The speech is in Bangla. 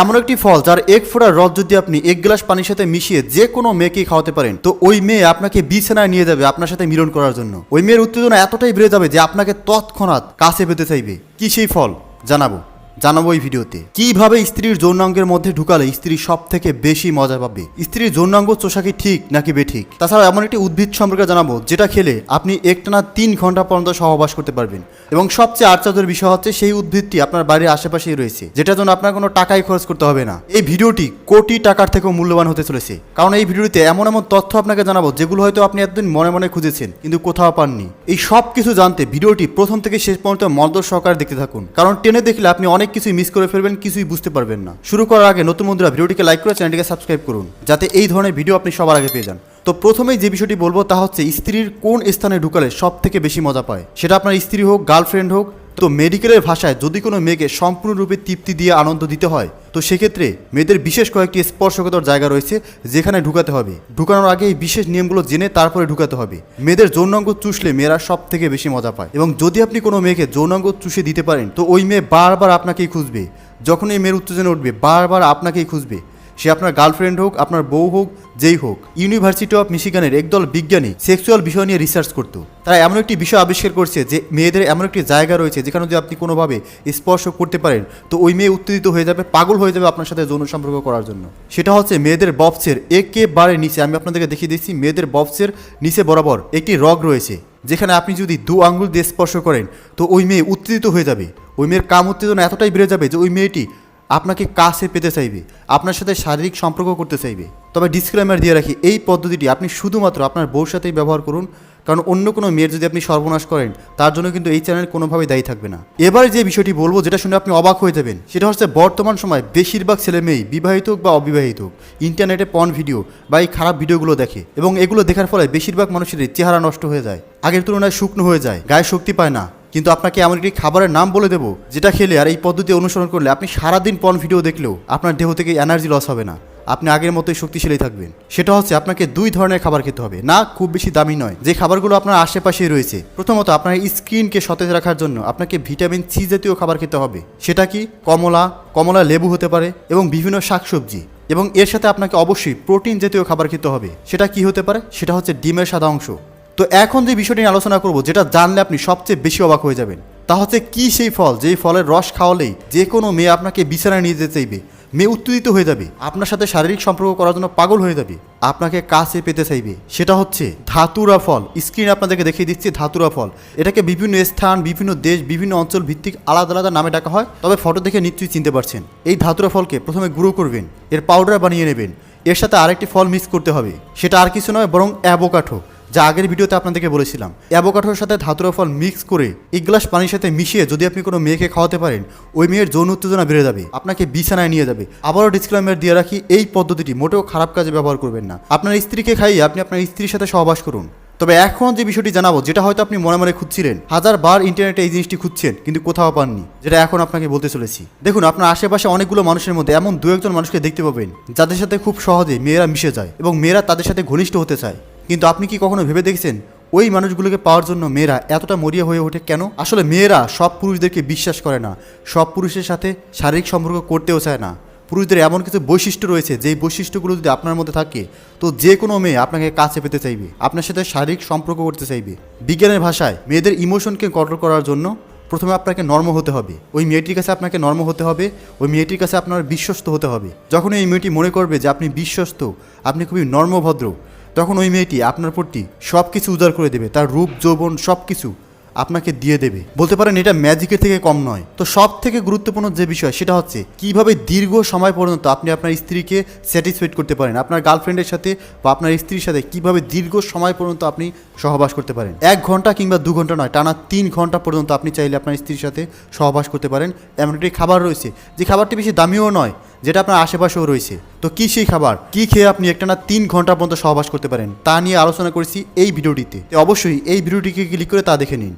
এমন একটি ফল যার এক ফোঁটা রস যদি আপনি এক গ্লাস পানির সাথে মিশিয়ে যে কোনো মেয়েকে খাওয়াতে পারেন, তো ওই মেয়ে আপনাকে বিছানায় নিয়ে যাবে আপনার সাথে মিলন করার জন্য। ওই মেয়ের উত্তেজনা এতটাই বেড়ে যাবে যে আপনাকে তৎক্ষণাৎ কাছে পেতে চাইবে। কি সেই ফল? জানাব। জানাব এই ভিডিওতে। কীভাবে স্ত্রীর যৌনাঙ্গের মধ্যে ঢুকালে স্ত্রী সব থেকে বেশি মজা পাবে? স্ত্রীর যৌনাঙ্গ চোষা কি ঠিক নাকি বেঠিক? তাছাড়া এমন একটি উদ্ভিদ সম্পর্কে জানাব, যেটা খেলে আপনি একটানা তিন ঘণ্টা পর্যন্ত সহবাস করতে পারবেন। এবং সবচেয়ে আশ্চর্যের বিষয় হচ্ছে সেই উদ্ভিদটি আপনার বাড়ির আশেপাশেই রয়েছে, যেটার জন্য আপনার কোনো টাকাই খরচ করতে হবে না। এই ভিডিওটি কোটি টাকার থেকেও মূল্যবান হতে চলেছে। কারণ এই ভিডিওতে এমন এমন তথ্য আপনাকে জানাব, যেগুলো হয়তো আপনি এতদিন মনে মনে খুঁজেছেন, কিন্তু কোথাও পাননি। এই সব কিছু জানতে ভিডিওটি প্রথম থেকে শেষ পর্যন্ত মনোযোগ সহকারে দেখতে থাকুন। কারণ টেনে দেখলে আপনি অনেক কিছুই মিস করে ফেলবেন, কিছুই বুঝতে পারবেন না। শুরু করার আগে নতুন বন্ধুরা ভিডিওটিকে লাইক করে চ্যানেলটিকে সাবস্ক্রাইব করুন, যাতে এই ধরনের ভিডিও আপনি সবার আগে পেয়ে যান। তো প্রথমেই যে বিষয়টি বলব তা হচ্ছে স্ত্রীর কোন স্থানে ঢুকালে সব থেকে বেশি মজা পায়? সেটা আপনার স্ত্রী হোক গার্লফ্রেন্ড হোক তো মেডিকেলের ভাষায় যদি কোনো মেয়েকে সম্পূর্ণরূপে তৃপ্তি দিয়ে আনন্দ দিতে হয়, তো সেক্ষেত্রে মেয়েদের বিশেষ কয়েকটি স্পর্শকতর জায়গা রয়েছে যেখানে ঢুকাতে হবে। ঢুকানোর আগে এই বিশেষ নিয়মগুলো জেনে তারপরে ঢুকাতে হবে। মেয়েদের যৌনাঙ্গ চুষলে মেয়েরা সব থেকে বেশি মজা পায়। এবং যদি আপনি কোনো মেয়েকে যৌনাঙ্গ চুষে দিতে পারেন, তো ওই মেয়ে বারবার আপনাকেই খুঁজবে। যখন এই মেয়ের উত্তেজনা উঠবে, বারবার আপনাকেই খুঁজবে। সে আপনার গার্লফ্রেন্ড হোক, আপনার বউ হোক, যেই হোক ইউনিভার্সিটি অফ মিশিগানের একদল বিজ্ঞানী সেক্সুয়াল বিষয় নিয়ে রিসার্চ করতো। তারা এমন একটি বিষয় আবিষ্কার করছে যে মেয়েদের এমন একটি জায়গা রয়েছে যেখানে যদি আপনি কোনোভাবে স্পর্শ করতে পারেন, তো ওই মেয়ে উত্তেজিত হয়ে যাবে, পাগল হয়ে যাবে আপনার সাথে যৌন সম্পর্ক করার জন্য। সেটা হচ্ছে মেয়েদের বক্সের একেবারে নিচে, আমি আপনাদেরকে দেখিয়ে দিচ্ছি, মেয়েদের বক্সের নিচে বরাবর একটি রগ রয়েছে, যেখানে আপনি যদি দু আঙ্গুল দিয়ে স্পর্শ করেন, তো ওই মেয়ে উত্তেজিত হয়ে যাবে। ওই মেয়ের কাম উত্তেজনা এতটাই বেড়ে যাবে যে ওই মেয়েটি আপনাকে কাছে পেতে চাইবে, আপনার সাথে শারীরিক সম্পর্ক করতে চাইবে। তবে ডিসক্লেমার দিয়ে রাখি, এই পদ্ধতিটি আপনি শুধুমাত্র আপনার বউর সাথেই ব্যবহার করুন, কারণ অন্য কোনো মেয়ের যদি আপনি সর্বনাশ করেন, তার জন্য কিন্তু এই চ্যানেল কোনোভাবেই দায়ী থাকবে না। এবার যে বিষয়টি বলব, যেটা শুনে আপনি অবাক হয়ে যাবেন, সেটা হচ্ছে বর্তমান সময় বেশিরভাগ ছেলে মেয়েই বিবাহিত হোক বা অবিবাহিত হোক ইন্টারনেটে পন ভিডিও বা এই খারাপ ভিডিওগুলো দেখে এবং এগুলো দেখার ফলে বেশিরভাগ মানুষের চেহারা নষ্ট হয়ে যায়, আগের তুলনায় শুকনো হয়ে যায়, গায়ে শক্তি পায় না। কিন্তু আপনাকে এমন একটি খাবারের নাম বলে দেবো, যেটা খেলে আর এই পদ্ধতি অনুসরণ করলে আপনি সারাদিন পন ভিডিও দেখলেও আপনার দেহ থেকে এনার্জি লস হবে না। আপনি আগের মতোই শক্তিশালী থাকবেন। সেটা হচ্ছে আপনাকে দুই ধরনের খাবার খেতে হবে। না, খুব বেশি দামি নয়। যে খাবারগুলো আপনার আশেপাশেই রয়েছে, প্রথমত আপনার স্কিনকে সতেজ রাখার জন্য আপনাকে ভিটামিন সি জাতীয় খাবার খেতে হবে। সেটা কি? কমলা কমলা লেবু হতে পারে এবং বিভিন্ন শাকসবজি। এবং এর সাথে আপনাকে অবশ্যই প্রোটিন জাতীয় খাবার খেতে হবে। সেটা কি হতে পারে? সেটা হচ্ছে ডিমের সাদা অংশ। তো এখন যে বিষয়টি নিয়ে আলোচনা করব, যেটা জানলে আপনি সবচেয়ে বেশি অবাক হয়ে যাবেন, তা হচ্ছে কি সেই ফল? যেই ফলের রস খাওয়ালেই যে কোনো মেয়ে আপনাকে বিছানায় নিয়ে যেতে চাইবে, মেয়ে উত্তেজিত হয়ে যাবে, আপনার সাথে শারীরিক সম্পর্ক করার জন্য পাগল হয়ে যাবে, আপনাকে কাছে পেতে চাইবে। সেটা হচ্ছে ধাতুরা ফল। স্ক্রিন আপনাদেরকে দেখিয়ে দিচ্ছি ধাতুরা ফল। এটাকে বিভিন্ন স্থান, বিভিন্ন দেশ, বিভিন্ন অঞ্চল ভিত্তিক আলাদা আলাদা নামে ডাকা হয়। তবে ফটো দেখে নিশ্চয়ই চিনতে পারছেন। এই ধাতুরা ফলকে প্রথমে গুঁড়ো করবেন, এর পাউডার বানিয়ে নেবেন। এর সাথে আরেকটি ফল মিক্স করতে হবে। সেটা আর কিছু নয়, বরং অ্যাবোকাঠো যা আগের ভিডিওতে আপনাদেরকে বলেছিলাম। অ্যাবোকাঠোর সাথে ধাতুরা ফল মিক্স করে এক গ্লাস পানির সাথে মিশিয়ে যদি আপনি কোনো মেয়েকে খাওয়াতে পারেন, ওই মেয়ের যৌন উত্তেজনা বেড়ে যাবে, আপনাকে বিছানায় নিয়ে যাবে। আবারও ডিসক্লেমার দিয়ে রাখি, এই পদ্ধতিটি মোটেও খারাপ কাজে ব্যবহার করবেন না। আপনার স্ত্রীকে খাইয়ে আপনি আপনার স্ত্রীর সাথে সহবাস করুন। তবে এখন যে বিষয়টি জানাব, যেটা হয়তো আপনি মনে মনে খুঁজছিলেন হাজার বার ইন্টারনেটে এই জিনিসটি খুঁজছেন, কিন্তু কোথাও পাননি, যেটা এখন আপনাকে বলতে চলেছি। দেখুন, আপনার আশেপাশে অনেকগুলো মানুষের মধ্যে এমন দু একজন মানুষকে দেখতে পাবেন, যাদের সাথে খুব সহজে মেয়েরা মিশে যায় এবং মেয়েরা তাদের সাথে ঘনিষ্ঠ হতে চায়। কিন্তু আপনি কি কখনো ভেবে দেখেছেন, ওই মানুষগুলোকে পাওয়ার জন্য মেয়েরা এতটা মরিয়া হয়ে ওঠে কেন? আসলে মেয়েরা সব পুরুষদেরকে বিশ্বাস করে না। সব পুরুষের সাথে শারীরিক সম্পর্ক করতেও চায় না। পুরুষদের এমন কিছু বৈশিষ্ট্য রয়েছে, যেই বৈশিষ্ট্যগুলো যদি আপনার মধ্যে থাকে, তো যে কোনো মেয়ে আপনাকে কাছে পেতে চাইবে, আপনার সাথে শারীরিক সম্পর্ক করতে চাইবে। বিজ্ঞানের ভাষায় মেয়েদের ইমোশনকে কন্ট্রোল করার জন্য প্রথমে আপনাকে নর্ম হতে হবে। ওই মেয়েটির কাছে আপনাকে নর্ম হতে হবে, ওই মেয়েটির কাছে আপনার বিশ্বস্ত হতে হবে। যখন এই মেয়েটি মনে করবে যে আপনি বিশ্বস্ত, আপনি খুবই নর্মভদ্র তখন ওই মেয়েটি আপনার প্রতি সব কিছু উজাড় করে দেবে, তার রূপ, যৌবন সব কিছু আপনাকে দিয়ে দেবে। বলতে পারেন এটা ম্যাজিকের থেকে কম নয়। তো সব থেকে গুরুত্বপূর্ণ যে বিষয়, সেটা হচ্ছে কীভাবে দীর্ঘ সময় পর্যন্ত আপনি আপনার স্ত্রীকে স্যাটিসফাইড করতে পারেন, আপনার গার্লফ্রেন্ডের সাথে বা আপনার স্ত্রীর সাথে কীভাবে দীর্ঘ সময় পর্যন্ত আপনি সহবাস করতে পারেন। এক ঘণ্টা কিংবা দু ঘণ্টা নয়, টানা তিন ঘণ্টা পর্যন্ত আপনি চাইলে আপনার স্ত্রীর সাথে সহবাস করতে পারেন। এমন একটি খাবার রয়েছে, যে খাবারটি বেশি দামিও নয় যেটা আপনার আশেপাশেও রয়েছে। তো কী সেই খাবার? কী খেয়ে আপনি একটা না তিন ঘণ্টা পর্যন্ত সহবাস করতে পারেন? তা নিয়ে আলোচনা করেছি এই ভিডিওটিতে। অবশ্যই এই ভিডিওটিকে ক্লিক করে তা দেখে নিন।